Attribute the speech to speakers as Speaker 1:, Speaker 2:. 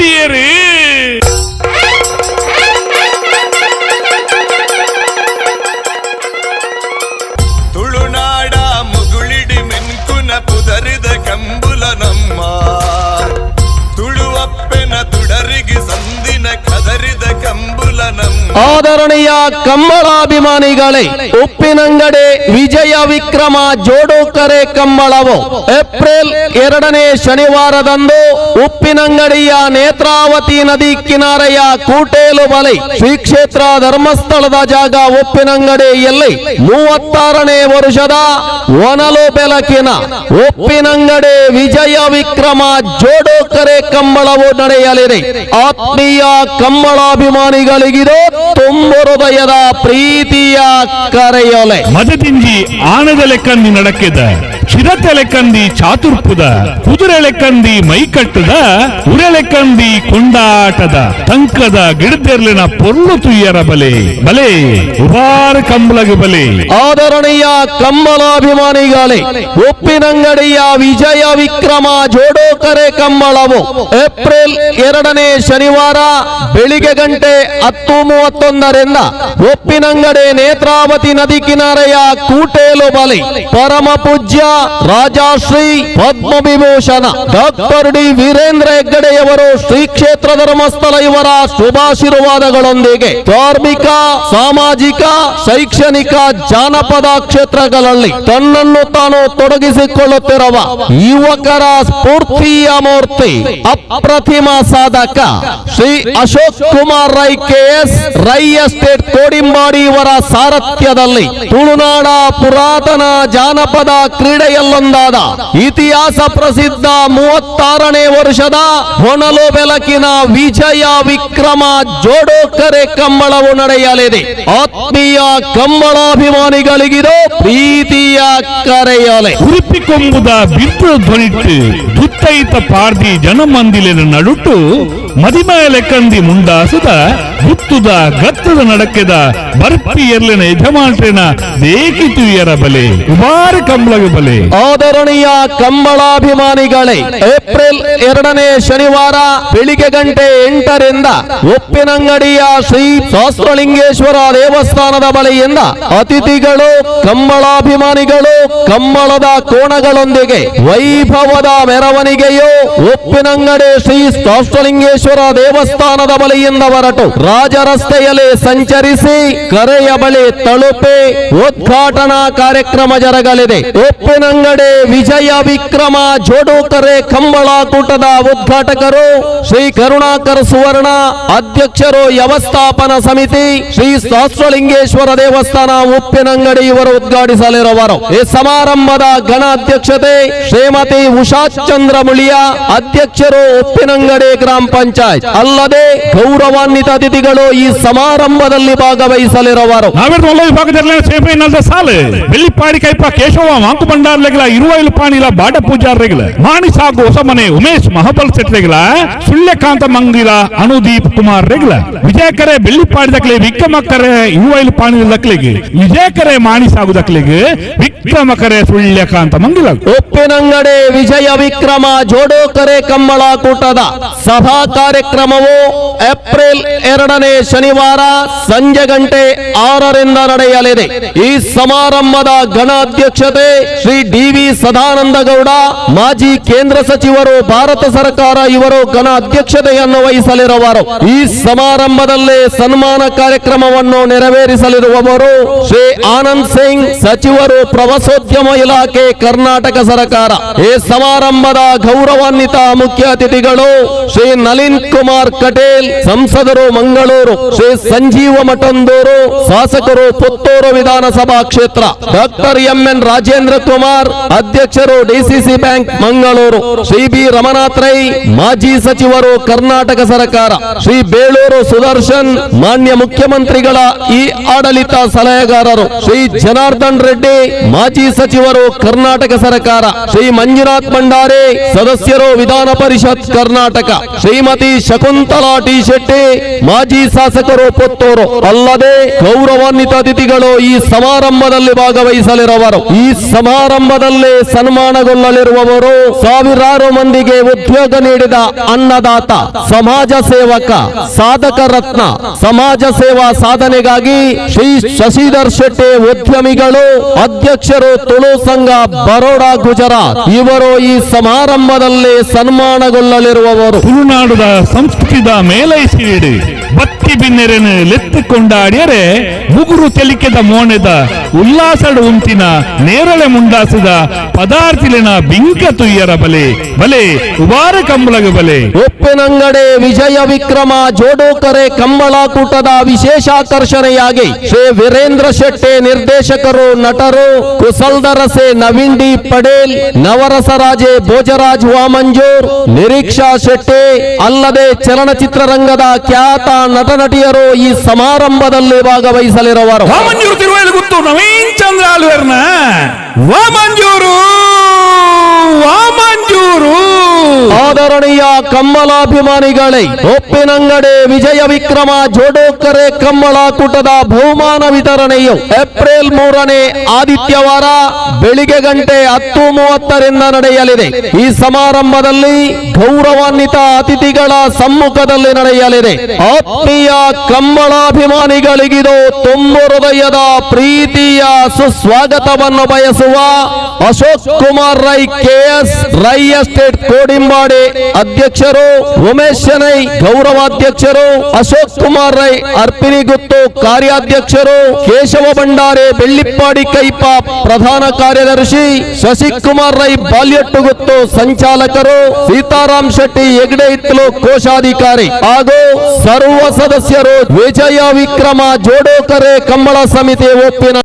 Speaker 1: ஆவியரு
Speaker 2: ಆದರಣೀಯ ಕಂಬಳಾಭಿಮಾನಿಗಳೇ ಉಪ್ಪಿನಂಗಡಿ ವಿಜಯ ವಿಕ್ರಮ ಜೋಡೋಕರೆ ಕಂಬಳವು ಏಪ್ರಿಲ್ ಎರಡನೇ ಶನಿವಾರದಂದು ಉಪ್ಪಿನಂಗಡಿಯ ನೇತ್ರಾವತಿ ನದಿ ಕಿನಾರೆಯ ಕೂಟೇಲು ಬಲಿ ಶ್ರೀ ಕ್ಷೇತ್ರ ಧರ್ಮಸ್ಥಳದ ಜಾಗ ಉಪ್ಪಿನಂಗಡಿಯಲ್ಲಿ ಮೂವತ್ತಾರನೇ ವರ್ಷದ ಒನಲು ಬೆಲಕಿನ ಉಪ್ಪಿನಂಗಡಿ ವಿಜಯ ವಿಕ್ರಮ ಜೋಡೋಕರೆ ಕಂಬಳವು ನಡೆಯಲಿದೆ. ಆತ್ಮೀಯ ಕಂಬಳಾಭಿಮಾನಿಗಳಿಗಿದು ತುಂಬು ಹೃದಯದ ಪ್ರೀತಿಯ ಕರೆಯೊಲೆ.
Speaker 3: ಮದದಿಂಜಿ ಆಣದ ಲೆಕ್ಕ ನೀ ಚಿರತೆ ಲೆಕ್ಕಂದಿ ಚಾತುರ್ಪುದ ಕುದುರೆಳೆಕಂದಿ ಮೈಕಟ್ಟದ ಉರೆಳೆಕಂದಿ ಕೊಂಡಾಟದ, ತಂಕದ ಗಿಡದೆರ್ಲಿನ ಪೊರ್ಲು ತುಯ್ಯರ ಬಲೆ. ಬಲೆ, ಉಬಾರ ಕಂಬಳಗ ಬಲೆ.
Speaker 2: ಆದರಣೀಯ ಕಂಬಳಾಭಿಮಾನಿಗಳೇ ಉಪ್ಪಿನಂಗಡಿಯ ವಿಜಯ ವಿಕ್ರಮ ಜೋಡೋಕರೆ ಕಂಬಳವು ಏಪ್ರಿಲ್ ಎರಡನೇ ಶನಿವಾರ ಬೆಳಿಗ್ಗೆ ಗಂಟೆ ಹತ್ತು ಮೂವತ್ತೊಂದರಿಂದ ಉಪ್ಪಿನಂಗಡಿ ನೇತ್ರಾವತಿ ನದಿ ಕಿನಾರೆಯ ಕೂಟೇಲು ಬಲಿ. ಪರಮ ಪೂಜ್ಯ ರಾಜಾಶ್ರೀ ಪದ್ಮವಿಭೂಷಣ ಡಾಕ್ಟರ್ ಡಿ ವೀರೇಂದ್ರ ಹೆಗ್ಗಡೆಯವರು ಶ್ರೀ ಕ್ಷೇತ್ರ ಧರ್ಮಸ್ಥಳ ಇವರ ಶುಭಾಶೀರ್ವಾದಗಳೊಂದಿಗೆ ಧಾರ್ಮಿಕ, ಸಾಮಾಜಿಕ, ಶೈಕ್ಷಣಿಕ ಜಾನಪದ ಕ್ಷೇತ್ರಗಳಲ್ಲಿ ತನ್ನನ್ನು ತಾನು ತೊಡಗಿಸಿಕೊಳ್ಳುತ್ತಿರುವ ಯುವಕರ ಸ್ಫೂರ್ತಿಯ ಮೂರ್ತಿ, ಅಪ್ರತಿಮ ಸಾಧಕ ಶ್ರೀ ಅಶೋಕ್ ಕುಮಾರ್ ರೈ, ಕೆಎಸ್ ರೈ ಎಸ್ಟೇಟ್ ಕೋಡಿಂಬಾಡಿ ಇವರ ಸಾರಥ್ಯದಲ್ಲಿ ತುಳುನಾಡ ಪುರಾತನ ಜಾನಪದ ಕ್ರೀಡೆಯಲ್ಲೊಂದಾದ ಇತಿಹಾಸ ಪ್ರಸಿದ್ಧ ಮೂವತ್ತಾರನೇ ವರ್ಷದ ಹೊನಲು ಬೆಳಕಿನ ವಿಜಯ ವಿಕ್ರಮ ಜೋಡೋಕರೆ ಕಂಬಳವು ನಡೆಯಲಿದೆ. ಆತ್ಮೀಯ ಕಂಬಳಾಭಿಮಾನಿಗಳಿಗಿದು ಪ್ರೀತಿಯ ಕರೆಯಲೆ.
Speaker 3: ಉರುಪಿಕೊಂಬುದ ಬಿರ್ಪು ಧ್ವನಿಟ್ಟು ದುತ್ತೈತ ಪಾರ್ದಿ ಜನಮಂದಿಲಿನ ನಡುಟು ಮದಿಮಯ ಕಂದಿ ಮುಂದಾಸುದ ಹುತ್ತುದ, ಗತ್ತದ ನಡಕೆದ, ಬರ್ಪಿ ಎರ್ಲಿನ ಯಜಮಾನ್ರಿನ ದೇಕಿತುಯರ ಬಲೆ, ಉಬಾರ ಕಂಬಳಗ ಬಲೆ.
Speaker 2: ಆದರಣೀಯ ಕಂಬಳಾಭಿಮಾನಿಗಳೇ, ಏಪ್ರಿಲ್ ಎರಡನೇ ಶನಿವಾರ ಬೆಳಿಗ್ಗೆ ಗಂಟೆ ಎಂಟರಿಂದ ಉಪ್ಪಿನಂಗಡಿಯ ಶ್ರೀ ಶಾಸ್ತ್ರಲಿಂಗೇಶ್ವರ ದೇವಸ್ಥಾನದ ಬಳಿಯಿಂದ ಅತಿಥಿಗಳು, ಕಂಬಳಾಭಿಮಾನಿಗಳು, ಕಂಬಳದ ಕೋಣಗಳೊಂದಿಗೆ ವೈಭವದ ಮೆರವಣಿಗೆಯು ಉಪ್ಪಿನಂಗಡಿ ಶ್ರೀ ಶಾಸ್ತ್ರಲಿಂಗೇಶ್ವರ ದೇವಸ್ಥಾನದ ಬಳಿಯಿಂದ ಹೊರಟು. ರಾಜರಸ್ತೆಯಲ್ಲಿ ಸಂಚರಿಸಿ ಕರೆಯ ಬಳಿ ತಲುಪಿ ಉದ್ಘಾಟನಾ ಕಾರ್ಯಕ್ರಮ ಜರಗಲಿದೆ. ಉಪ್ಪಿನಂಗಡಿ ವಿಜಯ ವಿಕ್ರಮ ಜೋಡೋಕರೆ ಕಂಬಳ ಕೂಟದ ಉದ್ಘಾಟಕರು ಶ್ರೀ ಕರುಣಾಕರ್ ಸುವರ್ಣ, ಅಧ್ಯಕ್ಷರು ವ್ಯವಸ್ಥಾಪನಾ ಸಮಿತಿ, ಶ್ರೀ ಸಹಸ್ರಲಿಂಗೇಶ್ವರ ದೇವಸ್ಥಾನ, ಉಪ್ಪಿನಂಗಡಿ ಇವರು ಉದ್ಘಾಟಿಸಲಿರುವರು. ಈ ಸಮಾರಂಭದ ಗಣ ಅಧ್ಯಕ್ಷತೆ ಶ್ರೀಮತಿ ಉಷಾ ಚಂದ್ರ ಮುಳಿಯ, ಅಧ್ಯಕ್ಷರು ಉಪ್ಪಿನಂಗಡಿ ಗ್ರಾಮ ಪಂಚಾಯತ್ ಅಲ್ಲದೆ ಗೌರವಾನ್ವಿತ ಅತಿಥಿಗಳು ಈ ಸಮಾರಂಭದಲ್ಲಿ ಭಾಗವಹಿಸಲಿರುವರು.
Speaker 3: ನಾವೇರ್ ನೊಲ್ಲ ವಿಭಾಗದಲ್ಲಿ ಸೇಪೆ ನಲ್ದ ಸಾಲು. ಬೆಳ್ಳಿಪಾಡಿ ಕೈಪ ಕೇಶವ ಮಾಂಕು ಬಂಡಾರ್ಲೆಗಳ ಇರುವ ಇಲ್ಪಾಣಿಲ ಬಾಡ ಪೂಜಾರ್ರೆಗಳ ಮಾಣಿ ಸಾಗು ಹೊಸಮನೆ ಉಮೇಶ್ ಮಹಬಲ್ ಸೆಟ್ರೆಗಳ ಸುಳ್ಯಕಾಂತ ಮಂಗಿಲ ಅನುದೀಪ್ ಕುಮಾರ್ ರೆಗ್ಲ ವಿಜಯಕರೆ ಬೆಳ್ಳಿಪಾಡಿ ದಕ್ಲೆ ವಿಕ್ರಮಕರೆ ಇರುವೈಲು ಪಾಣಿ ದಕ್ಲೆಗೆ ವಿಜಯಕರೆ ಮಾಣಿ ಸಾಗು ದಕ್ಲೆಗೆ ವಿಕ್ರಮಕರೆ ಸುಳ್ಯಕಾಂತ ಮಂಗಿಲ
Speaker 2: ಉಪ್ಪಿನಂಗಡಿ ವಿಜಯ ವಿಕ್ರಮ ಜೋಡೋಕರೆ ಕಂಬಳ ಕೂಟದ ಸಭಾ ಕಾರ್ಯಕ್ರಮವು ಏಪ್ರಿಲ್ ಎರಡನೇ ಶನಿವಾರ ಸಂಜೆ ಗಂಟೆ ಆರರಿಂದ ನಡೆಯಲಿದೆ. ಈ ಸಮಾರಂಭದ ಘನ ಅಧ್ಯಕ್ಷತೆ ಶ್ರೀ ಡಿವಿ ಸದಾನಂದ ಗೌಡ ಮಾಜಿ ಕೇಂದ್ರ ಸಚಿವರು, ಭಾರತ ಸರ್ಕಾರ ಇವರು ಘನ ಅಧ್ಯಕ್ಷತೆಯನ್ನು ವಹಿಸಲಿರುವರು. ಈ ಸಮಾರಂಭದಲ್ಲಿ ಸನ್ಮಾನ ಕಾರ್ಯಕ್ರಮವನ್ನು ನೆರವೇರಿಸಲಿರುವವರು ಶ್ರೀ ಆನಂದ್ ಸಿಂಗ್, ಸಚಿವರು ಪ್ರವಾಸೋದ್ಯಮ ಇಲಾಖೆ, ಕರ್ನಾಟಕ ಸರ್ಕಾರ. ಈ ಸಮಾರಂಭದ ಗೌರವಾನ್ವಿತ ಮುಖ್ಯ ಅತಿಥಿಗಳು ಶ್ರೀ ನಳಿನ್ ಕುಮಾರ್ ಕಟೇಲ್, ಸಂಸದರು ಮಂಗಳೂರು, ಶ್ರೀ ಸಂಜೀವ ಮಠಂದೂರು, ಶಾಸಕರು ಪುತ್ತೂರು ವಿಧಾನಸಭಾ ಕ್ಷೇತ್ರ. Doctor M N Rajendra Kumar, ಅಧ್ಯಕ್ಷರು DCC bank Mangaluru. Shri B Ramanath Rai, ಮಾಜಿ ಸಚಿವರು ಕರ್ನಾಟಕ ಸರ್ಕಾರ. ಶ್ರೀ ಬೇಳೂರು ಸುದರ್ಶನ್, ಮಾನ್ಯ ಮುಖ್ಯಮಂತ್ರಿಗಳ ಈ ಆಡಳಿತ ಸಲಹೆಗಾರರು. ಶ್ರೀ ಜನಾರ್ದನ್ ರೆಡ್ಡಿ, ಮಾಜಿ ಸಚಿವರು ಕರ್ನಾಟಕ ಸರ್ಕಾರ. ಶ್ರೀ ಮಂಜುನಾಥ್ ಭಂಡಾರಿ, ಸದಸ್ಯರು ವಿಧಾನ ಪರಿಷತ್ ಕರ್ನಾಟಕ. ಶ್ರೀಮತಿ ಶ್ರೀಮತಿ ಶಕುಂತಲಾ ಟಿ ಶೆಟ್ಟಿ, ಮಾಜಿ ಶಾಸಕರು ಪುತ್ತೂರು, ಅಲ್ಲದೆ ಗೌರವಾನ್ವಿತ ಅತಿಥಿಗಳು ಈ ಸಮಾರಂಭದಲ್ಲಿ ಭಾಗವಹಿಸಲಿರುವರು. ಈ ಸಮಾರಂಭದಲ್ಲಿ ಸನ್ಮಾನಗೊಳ್ಳಲಿರುವವರು ಸಾವಿರಾರು ಮಂದಿಗೆ ಉದ್ಯೋಗ ನೀಡಿದ ಅನ್ನದಾತ, ಸಮಾಜ ಸೇವಕ, ಸಾಧಕ ರತ್ನ, ಸಮಾಜ ಸೇವಾ ಸಾಧನೆಗಾಗಿ ಶ್ರೀ ಶಶಿಧರ್ ಶೆಟ್ಟಿ ಉದ್ಯಮಿಗಳು, ಅಧ್ಯಕ್ಷರು ತುಳು ಸಂಘ, ಬರೋಡಾ, ಗುಜರಾತ್, ಇವರು ಈ ಸಮಾರಂಭದಲ್ಲಿ ಸನ್ಮಾನಗೊಳ್ಳಲಿರುವವರು.
Speaker 3: ತುಳುನಾಡುದ ಸಂಸ್ಕೃತಿದ ಮೇಲೈಸಿಡಿ ಬತ್ತಿ ಬಿನ್ನೆರೆನು ಲೆತ್ತಿಕೊಂಡಾಡ್ಯರೆ ಮುಗುರು ತೆಲಿಕೆದ ಮೋಣೆದ ಉಲ್ಲಾಸಡು ಉಂತಿನ, ನೇರಳೆ ಮುಂಡಾಸಿದ, ಪದಾರ್ಥಿಲಿನ ಬಿಂಕ ತುಯ್ಯರ ಬಲೆ ಬಲೆ, ಉಬಾರ ಕಂಬಳಗ ಬಲೆ.
Speaker 2: ಒಪ್ಪಿನಂಗಡೆ ವಿಜಯ ವಿಕ್ರಮ, ಜೋಡೋಕರೆ ವಿಶೇಷ ಆಕರ್ಷಣೆಯಾಗಿ ಶ್ರೀ ವೀರೇಂದ್ರ ಶೆಟ್ಟಿ ನಿರ್ದೇಶಕರು, ನಟರು ಕುಸಲ್ದರಸೆ ನವೀನ್ ಡಿ ಪಡೇಲ್ ನವರಸರಾಜೆ ಭೋಜರಾಜ್ ವಾಮಂಜೂರ್, ನಿರೀಕ್ಷಾ ಶೆಟ್ಟಿ, ಅಲ್ಲದೆ ಚಲನಚಿತ್ರರಂಗದ ಖ್ಯಾತ ನಟ ನಟಿಯರು ಈ ಸಮಾರಂಭದಲ್ಲಿ ಭಾಗವಹಿಸಲಿರುವರು.
Speaker 3: ವಾಮಂಜೂರು ತಿರುವಳಿ ಗೊತ್ತು. ನವೀನ್ ಚಂದ್ರ ಆಲ್ವೇರ್ನ ವಾಮಂಜೂರು ವಾಮಂಜೂರು
Speaker 2: ಆದರಣೀಯ ಕಮ್ಮಲಾಭಿಮಾನಿಗಳೇ ಉಪ್ಪಿನಂಗಡಿ ವಿಜಯ ವಿಕ್ರಮ ಜೋಡೋಕರೆ ಕಮ್ಮಳಾಕೂಟದ ಬಹುಮಾನ ವಿತರಣೆಯು ಏಪ್ರಿಲ್ ಮೂರನೇ ಆದಿತ್ಯವಾರ ಬೆಳಿಗ್ಗೆ ಗಂಟೆ ಹತ್ತು ಮೂವತ್ತರಿಂದ ನಡೆಯಲಿದೆ. ಈ ಸಮಾರಂಭದಲ್ಲಿ ಗೌರವಾನ್ವಿತ ಅತಿಥಿಗಳ ಸಮ್ಮುಖದಲ್ಲಿ ನಡೆಯಲಿದೆ. ಆತ್ಮೀಯ ಕಮ್ಮಳಾಭಿಮಾನಿಗಳಿಗಿದು ತುಂಬು ಹೃದಯದ ಪ್ರೀತಿಯ ಸುಸ್ವಾಗತವನ್ನು ಬಯಸುವ ಅಶೋಕ್ ಕುಮಾರ್ ರೈ ಕೆಎಸ್ ರೈ ಎಸ್ಟೇಟ್ ಕೋಡಿಂಬಾಡಿ ಅಧ್ಯಕ್ಷರು ಉಮೇಶ್ ಶೆನೈ, ಗೌರವಾಧ್ಯಕ್ಷರು ಅಶೋಕ್ ಕುಮಾರ್ ರೈ ಅರ್ಪಿನಿ ಗುತ್ತು ಕಾರ್ಯಾಧ್ಯಕ್ಷರು ಕೇಶವ ಭಂಡಾರೆ, ಬೆಳ್ಳಿಪ್ಪಾಡಿ ಕೈಪ, ಪ್ರಧಾನ ಕಾರ್ಯದರ್ಶಿ ಶಶಿಕುಮಾರ್ ರೈ, ಬಾಲ್ಯಟ್ಟು ಗುತ್ತು ಸಂಚಾಲಕರು ಸೀತಾರಾಮ್ ಶೆಟ್ಟಿ, ಹೆಗ್ಡೆ ಇತ್ತಲು ಕೋಶಾಧಿಕಾರಿ ಹಾಗೂ ಸರ್ವ ಸದಸ್ಯರು ವಿಜಯ ವಿಕ್ರಮ ಜೋಡೋಕರೆ, ಕಂಬಳ ಸಮಿತಿ ಒಪ್ಪಿನ